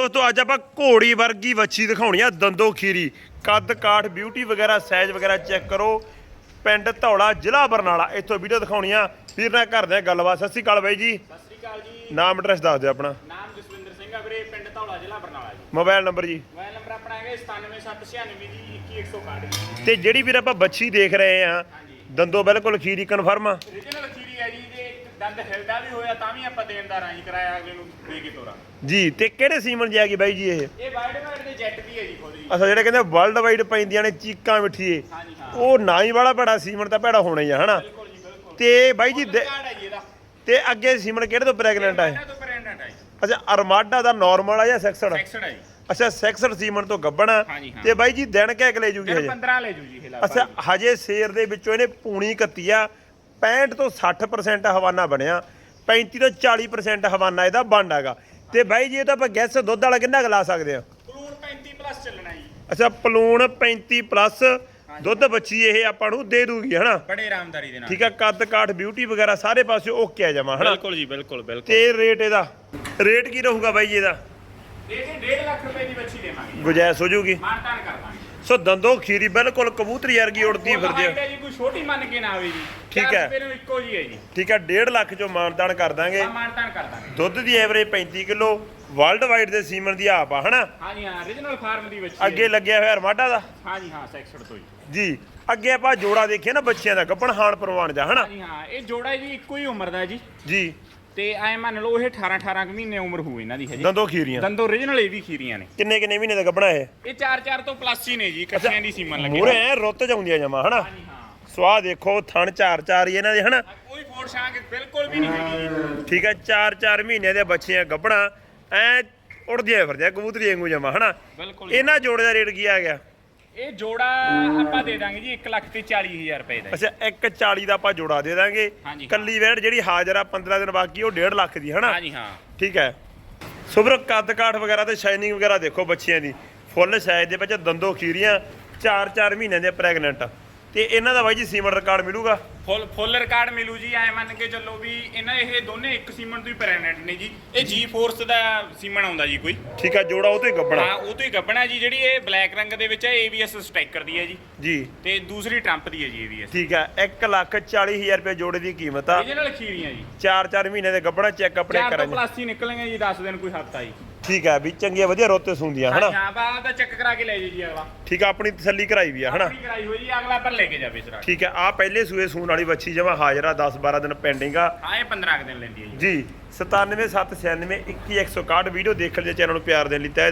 ਦੋਸਤੋ ਅੱਜ ਆਪਾਂ ਘੋੜੀ ਵਰਗੀ ਵੱਛੀ ਦਿਖਾਉਣੀ ਆ ਦੰਦੋ ਖੀਰੀ। ਕੱਦ ਕਾਠ ਬਿਊਟੀ ਵਗੈਰਾ ਸਾਈਜ਼ ਵਗੈਰਾ ਚੈੱਕ ਕਰੋ। ਪਿੰਡ ਧੌਲਾ ਜ਼ਿਲ੍ਹਾ ਬਰਨਾਲਾ ਇੱਥੋਂ ਵੀਡੀਓ ਦਿਖਾਉਣੀ ਆ। ਵੀਰ ਨਾਲ ਕਰਦੇ ਆ ਗੱਲਬਾਤ। ਸਤਿ ਸ਼੍ਰੀ ਅਕਾਲ ਬਾਈ ਜੀ। ਸਤਿ ਸ੍ਰੀ ਅਕਾਲ ਜੀ। ਨਾਮ ਐਡਰੈਸ ਦੱਸ ਦਿਓ ਆਪਣਾ। ਨਾਮ ਜਸਵਿੰਦਰ ਸਿੰਘ ਆ ਵੀਰੇ ਪਿੰਡ ਧੌਲਾ ਜ਼ਿਲ੍ਹਾ ਬਰਨਾਲਾ ਜੀ। ਮੋਬਾਈਲ ਨੰਬਰ ਜੀ। ਮੋਬਾਈਲ ਨੰਬਰ ਆਪਣਾ ਹੈਗਾ 97796 ਜੀ 21161 ਜੀ ਤੇ ਜਿਹੜੀ ਵੀਰ ਆਪਾਂ ਵੱਛੀ ਦੇਖ ਰਹੇ ਆ ਦੰਦੋ ਬਿਲਕੁਲ ਖੀਰੀ ਕਨਫਰਮ ਆ। ਰੀਜਨਲ ਖੀਰੀ ਹੈ ਜੀ ਦੰਦ ਹਿਲਦਾ ਵੀ ਹੋਇਆ ਤਾਂ ਵੀ ਆਪਾਂ ਦੇਣਦਾਰ ਆਂ ਜੀ ਕਿਰਾਇਆ ਅਗਲੇ ਨੂੰ ਦੇ ਕੇ ਤੋਰਾ। ਜੀ ਤੇ ਕਿਹੜੇ ਸੀਮਨ ਜਾਗੀ ਬਾਈ ਜੀ ਇਹ? ਇਹ ਵਾਈਡ ਵਾਈਡ ਦੇ ਜੈਟ ਦੀ ਹੈ ਜੀ ਖੁਦ ਜੀ। ਅਸਾ ਜਿਹੜੇ ਕਹਿੰਦੇ ਵਰਲਡ ਵਾਈਡ ਪੈਂਦੀਆਂ ਨੇ ਚੀਕਾਂ ਮਿੱਠੀਏ। ਹਾਂਜੀ ਹਾਂ। ਉਹ ਨਾ ਹੀ ਵਾਲਾ ਭੈੜਾ ਸੀਮਨ ਤਾਂ ਭੈੜਾ ਹੋਣਾ ਹੀ ਆ ਹਨਾ? ਬਿਲਕੁਲ ਜੀ ਬਿਲਕੁਲ। ਤੇ ਬਾਈ ਜੀ ਦੇ- ਕਾਰਡ ਹੈ ਜੀ ਇਹਦਾ। ਤੇ ਅੱਗੇ ਸੀਮਨ ਕਿਹੜੇ ਤੋਂ ਪ੍ਰੈਗਨੈਂਟ ਆ ਇਹ? ਇਹਨਾਂ ਤੋਂ ਪ੍ਰੈਗਨੈਂਟ ਹੈ ਜੀ। ਅੱਛਾ ਅਰਮਾਡਾ ਦਾ ਨਾਰਮਲ ਆ ਜਾਂ ਸੈਕਸਡ ਸੈਕਸਡ ਹੈ ਜੀ। ਅੱਛਾ ਸੈਕਸਡ ਸੀਮਨ ਤੋਂ ਗੱਬਣਾ ਹਾਂਜੀ, ਹਾਂ। ਤੇ ਬਾਈ ਜੀ ਦਿਨ ਕਹਿ ਕੇ ਲੈ ਜੂਗੀ ਹਜੇ? 15 ਲੈ ਜੂ ਜੀ ਇਹ ਲਾ ਅੱਛਾ ਹਜੇ ਸ਼ੇਰ ਦੇ ਵਿੱਚੋਂ ਇਹਨੇ ਪੂਣੀ ਕੱਤੀ ਆ। 65 ਤੋਂ 60% ਹਵਾਨਾ ਬਣਿਆ 35 ਤੋਂ 40% ਹਵਾਨਾ ਇਹਦਾ ਬਣਦਾ ਹੈਗਾ। ਤੇ ਬਾਈ ਜੀ ਇਹ ਤਾਂ ਆਪਾਂ ਗੈਸ ਦੁੱਧ ਵਾਲਾ ਕਿੰਨਾ ਕੁ ਲਾ ਸਕਦੇ ਆ? ਕਲੂਨ 35 ਪਲੱਸ ਚੱਲਣਾ ਜੀ। ਅੱਛਾ ਪਲੂਣ 35 ਪਲੱਸ ਦੁੱਧ ਬੱਚੀ ਇਹ ਆਪਾਂ ਨੂੰ ਦੇ ਦੂਗੀ ਹਨਾ? ਬੜੇ ਆਰਾਮਦਾਰੀ ਦੇ ਨਾਲ। ਠੀਕ ਆ ਕੱਦ ਕਾਠ ਬਿਊਟੀ ਵਗੈਰਾ ਸਾਰੇ ਪਾਸੇ ਓਕੇ ਆ ਜਾਵਾ ਹਨਾ? ਬਿਲਕੁਲ ਜੀ ਬਿਲਕੁਲ ਬਿਲਕੁਲ। ਤੇ ਰੇਟ ਇਹਦਾ? ਰੇਟ ਕੀ ਰਹੂਗਾ ਬਾਈ ਜੀ ਇਹਦਾ? ਇਹ 1.5 ਲੱਖ ਰੁਪਏ ਦੀ ਬੱਚੀ ਦੇਵਾਂਗੇ। ਗੁਜਾਇਸ਼ ਹੋ ਜੂਗੀ ਮਾਨਤਾਨ ਕਰ ਦਾਂਗੇ। ਸੋ ਦੰਦੋ ਖੀਰੀ ਬਿਲਕੁਲ ਕਬੂਤਰੀ ਵਰਗੀ ਉੜਦੀ ਫਿਰਦੀ ਆ। ਹੈ ਜੀ ਕੋਈ ਛੋਟੀ ਮੰਨ ਕੇ ਨਾ ਆਵੇ ਜੀ। ਠੀਕ ਚਾਰ ਹੈ। ਰੁਪਏ ਨੂੰ ਇੱਕੋ ਜੀ ਹੈ ਜੀ। ਠੀਕ ਆ 1.5 ਲੱਖ ਚੋਂ ਮਾਨਦਾਨ ਕਰ ਦਾਂਗੇ। ਮਾਨਤਾਨ ਕਰ ਦਾਂਗੇ। ਦੁੱਧ ਦੀ ਐਵਰੇਜ 35 ਕਿਲੋ ਵਰਲਡ ਵਾਈਡ ਦੇ ਸੀਮਨ ਦੀ ਆਪ ਆ ਹਨਾ? ਹਾਂਜੀ ਹਾਂ origignal ਫਾਰਮ ਦੀ ਬੱਚੀ ਅੱਗੇ ਲੱਗਿਆ ਹੋਇਆ ਅਰਮਾਡਾ ਦਾ? ਹਾਂਜੀ ਹਾਂ ਸੈਕਸਡ ਤੋਂ ਜੀ। ਜੀ ਅੱਗੇ ਆਪਾਂ ਜੋੜਾ ਦੇਖਿਆ ਨਾ ਬੱਚਿਆਂ ਦਾ ਗੱਪਣ ਹਾਨ ਪ੍ਰਵਾਨ ਜਾ ਹਨਾ? ਹਾਂਜੀ ਹਾਂ ਇਹ ਜੋੜਾ ਜੀ ਇੱਕੋ ਹੀ ਉਮਰ ਦਾ ਜੀ। ਜੀ। ਤੇ ਐ ਮੰਨ ਲਓ ਇਹ 18 18 ਕੁ ਮਹੀਨੇ ਉਮਰ ਹੋਊ ਇਹਨਾਂ ਦੀ ਹਜੇ। ਦੰਦੋ ਖੀਰੀਆਂ। ਦੰਦੋ origignal ਇਹ ਵੀ ਖੀਰੀਆਂ ਨੇ। ਕਿੰਨੇ ਕਿੰਨੇ ਮਹੀਨੇ ਦਾ ਗੱਪਣਾ ਇਹ? ਇਹ 4 4 ਤੋਂ ਪਲੱਸ ਹੀ ਨੇ ਜੀ ਕੱਚਿਆਂ ਦੀ ਸੀਮਨ ਲੱਗੀ ਮੂਰੇ ਐ ਰੁੱਤ ਜਾਉਂਦੀਆਂ ਜਮਾ ਹਨਾ? ਸਵਾਹ ਦੇਖੋ ਥਣ ਚਾਰ ਚਾਰ ਹੀ ਇਹਨਾਂ ਦੇ ਹਨਾ? ਕੋਈ ਫੋੜ ਸ਼ਾਂਕ ਬਿਲਕੁਲ ਵੀ ਨਹੀਂ ਹੈਗੀ। ਠੀਕ ਹੈ ਚਾਰ ਚਾਰ ਮਹੀਨੇ ਦੇ ਬੱਚੇ ਗੱਪਣਾ ਐ ਉੜਦੀਆਂ ਫਿਰਦੀਆਂ ਕਬੂਤਰੀ ਵਾਂਗੂ ਜਮਾ ਹਨਾ? ਇਹਨਾਂ ਜੋੜੇ ਦਾ ਰੇਟ ਕੀ ਆ ਗਿਆ? ਇਹ ਜੋੜਾ ਆਪਾਂ ਦੇ ਦਾਂਗੇ ਜੀ 1 ਲੱਖ ਤੇ 40000 ਰੁਪਏ ਦਾ। ਅੱਛਾ 140 ਦਾ ਆਪਾਂ ਜੋੜਾ ਦੇ ਦਾਂਗੇ। ਹਾਂਜੀ। ਕੱਲੀ ਵੈੜ ਜਿਹੜੀ ਹਾਜ਼ਰ ਆ 15 ਦਿਨ ਬਾਕੀ ਉਹ 1.5 ਲੱਖ ਦੀ ਹਨਾ? ਹਾਂਜੀ ਹਾਂ। ਠੀਕ ਹੈ। ਸੁਬਰ ਕੱਦ ਕਾਠ ਵਗੈਰਾ ਤੇ ਸ਼ਾਈਨਿੰਗ ਵਗੈਰਾ ਦੇਖੋ ਬੱਚਿਆਂ ਦੀ। ਫੁੱਲ ਸਾਈਜ਼ ਦੇ ਵਿੱਚ ਦੰਦੋ ਖੀਰੀਆਂ 4-4 ਮਹੀਨਿਆਂ ਦੇ ਪ੍ਰੈਗਨੈਂਟ ਤੇ ਇਹਨਾਂ ਦਾ ਬਾਈ ਜੀ ਸੀਮਨ ਰਿਕਾਰਡ ਮਿਲੂਗਾ? ਫੁੱਲ ਫੁੱਲ ਰਿਕਾਰਡ ਮਿਲੂ ਜੀ ਐ ਮੰਨ ਕੇ ਚੱਲੋ ਵੀ ਇਹਨਾਂ ਇਹ ਦੋਨੇ ਇੱਕ ਸੀਮਨ ਤੋਂ ਹੀ ਪ੍ਰੈਗਨੈਂਟ ਨੇ ਜੀ। ਇਹ ਜੀ। ਫੋਰਸ ਦਾ ਸੀਮਨ ਆਉਂਦਾ ਜੀ ਕੋਈ। ਠੀਕ ਹੈ ਜੋੜਾ ਉਹ ਤੇ ਗੱਬਣਾ। ਹਾਂ ਉਹ ਤੋਂ ਹੀ ਗੱਬਣਾ ਜੀ ਜਿਹੜੀ ਇਹ ਬਲੈਕ ਰੰਗ ਦੇ ਵਿੱਚ ਹੈ ABS ਸਟ੍ਰਾਈਕਰ ਦੀ ਹੈ ਜੀ। ਜੀ। ਤੇ ਦੂਸਰੀ ਟਰੰਪ ਦੀ ਹੈ ਜੀ ABS ਠੀਕ ਹੈ 1 ਲੱਖ 40 ਹਜ਼ਾਰ ਰੁਪਏ ਜੋੜੇ ਦੀ ਕੀਮਤ ਆ। ਰੀਜਨਲ ਖੀਰੀਆਂ ਜੀ। 4-4 ਮਹੀਨੇ ਦੇ ਗੱਬਣਾ ਚੈੱਕ ਆਪਣੇ ਕਰਾਂਗੇ। ਪਲੱਸ ਹੀ ਨਿਕਲਣਗੇ ਜੀ 10 ਦਿਨ ਕੋਈ ਹਫਤਾ ਜੀ ਠੀਕ ਹੈ ਵੀ ਚੰਗੀਆਂ ਵਧੀਆ ਰੋਤੇ ਸੁੰਦੀਆਂ ਹਨਾ? ਹਾਂ ਦਾ ਚੈੱਕ ਕਰਾ ਕੇ ਲੈ ਜੀ ਜੀ ਅਗਲਾ। ਠੀਕ ਆ ਆਪਣੀ ਤਸੱਲੀ ਕਰਾਈ ਵੀ ਆ ਹਨਾ? ਆਪਣੀ ਕਰਾਈ ਹੋਈ ਜੀ ਅਗਲਾ ਪਰ ਲੈ ਕੇ ਜਾਵੇ ਸਰਾ ਠੀਕ ਹੈ ਆ ਪਹਿਲੇ ਸੂਏ ਸੂਣ ਵਾਲੀ ਬੱਚੀ ਜਮਾ ਹਾਜ਼ਰ ਆ 10-12 ਦਿਨ ਪੈਂਡਿੰਗ ਆ। ਹਾਂ ਇਹ 15 ਕੁ ਦਿਨ ਲੈਂਦੀ ਹੈ ਜੀ। ਜੀ 97796 21161 ਵੀਡੀਓ ਦੇਖਣ ਦੇ ਚੈਨਲ ਨੂੰ ਪਿਆਰ ਦੇਣ ਲਈ। ਤਹਿ